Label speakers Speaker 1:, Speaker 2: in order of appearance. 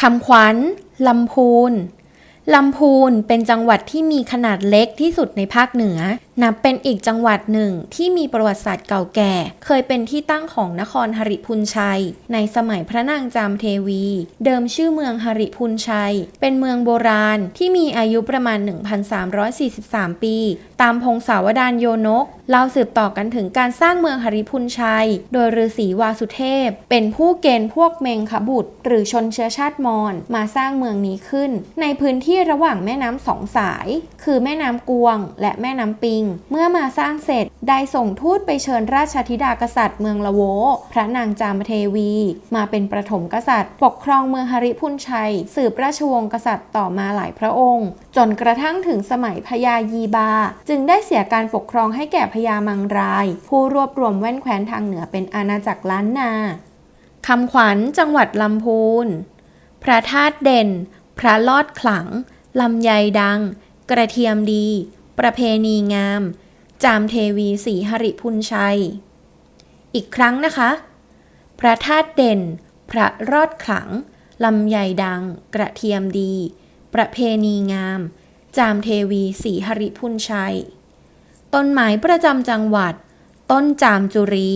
Speaker 1: คำขวัญลำพูนลำพูนเป็นจังหวัดที่มีขนาดเล็กที่สุดในภาคเหนือ นับเป็นอีกจังหวัดหนึ่งที่มีประวัติศาสตร์เก่าแก่ เคยเป็นที่ตั้งของนครหริพุนชัย ในสมัยพระนางจามเทวี เดิมชื่อเมืองหริพุนชัย เป็นเมืองโบราณที่มีอายุประมาณ 1,343 ปี ตามพงศาวดารโยนกเล่าสืบต่อกันถึงการสร้างเมืองหริพุนชัย โดยฤาษีวาสุเทพ เป็นผู้เกณฑ์พวกเมงขบุตร หรือชนเชื้อชาติมอญมาสร้างเมืองนี้ขึ้น ในพื้นที่ระหว่างแม่น้ำสองสาย คือแม่น้ำกวง และแม่น้ำปิงเมื่อมาสร้างเสร็จได้ส่งทูตไปเชิญราชธิดากษัตริย์เมืองละโว พระนางจามเทวี มาเป็นประถมกษัตริย์ ปกครองเมืองหริพุนชัย สืบราชวงศ์กษัตริย์ต่อมาหลายพระองค์ จนกระทั่งถึงสมัยพญายีบา จึงได้เสียการปกครองให้แก่พญามังราย ผู้รวบรวมแว่นแคว้นทางเหนือเป็นอาณาจักรล้านนาคำขวัญจังหวัดลำพูน พระธาตุเด่น พระลอดขลัง ลำไยดัง กระเทียมดี ประเพณีงาม จามเทวีศรีหริพุนชัย อีกครั้งนะคะ พระธาตุเด่น พระรอดขลัง ลำไยดัง กระเทียมดี ประเพณีงาม จามเทวีศรีหริพุนชัย ต้นไม้ประจำจังหวัด ต้นจามจุรี